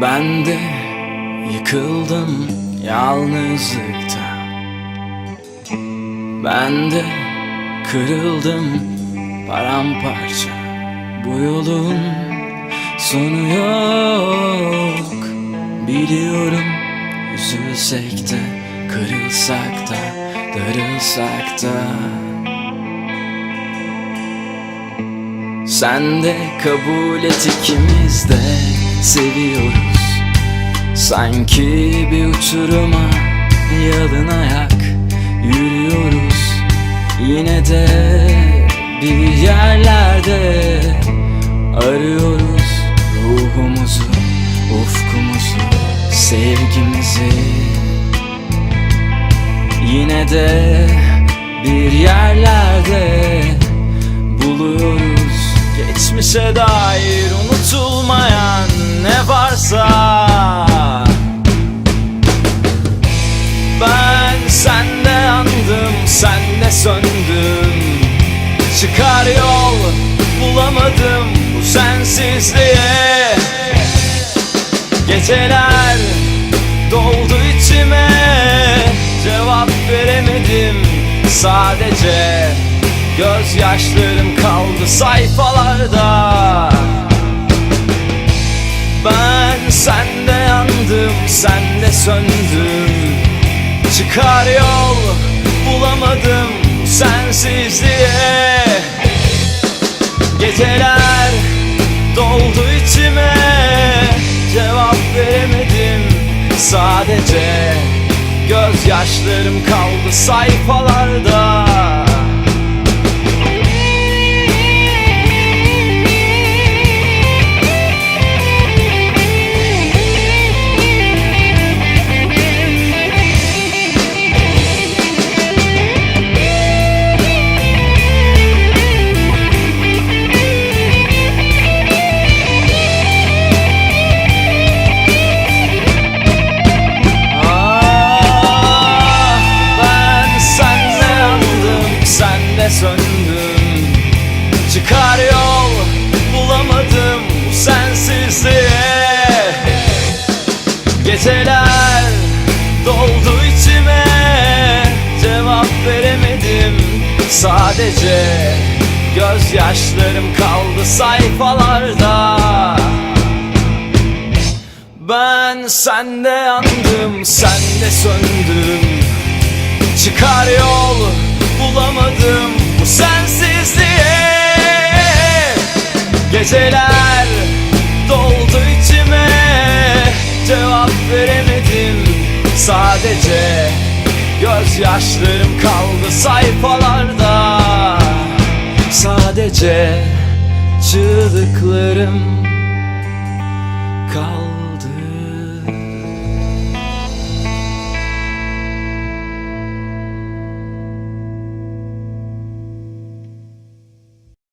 Ben de yıkıldım yalnızlıkta. Ben de kırıldım paramparça. Bu yolun sonu yok. Biliyorum üzülsek de Kırılsak da darılsak da. Sen de kabul et ikimiz de. Seviyoruz Sanki bir uçuruma yalın ayak yürüyoruz. Yine de bir yerlerde arıyoruz Ruhumuzu, ufkumuzu, sevgimizi. Yine de bir yerlerde buluyoruz. Geçmişe dair unutulmayan bulamadım bu sensizliğe. Geceler doldu içime. Cevap veremedim sadece. Gözyaşlarım kaldı sayfalarda. Ben sende yandım, sende söndüm Çıkar yol Gözyaşlarım kaldı sayfalarda sadece Gözyaşlarım kaldı sayfalarda. Ben sende yandım, sende söndüm. Çıkar yol bulamadım bu sensizliğe. Geceler doldu içime Cevap veremedim. Sadece Gözyaşlarım kaldı sayfalarda Sadece çığlıklarım kaldı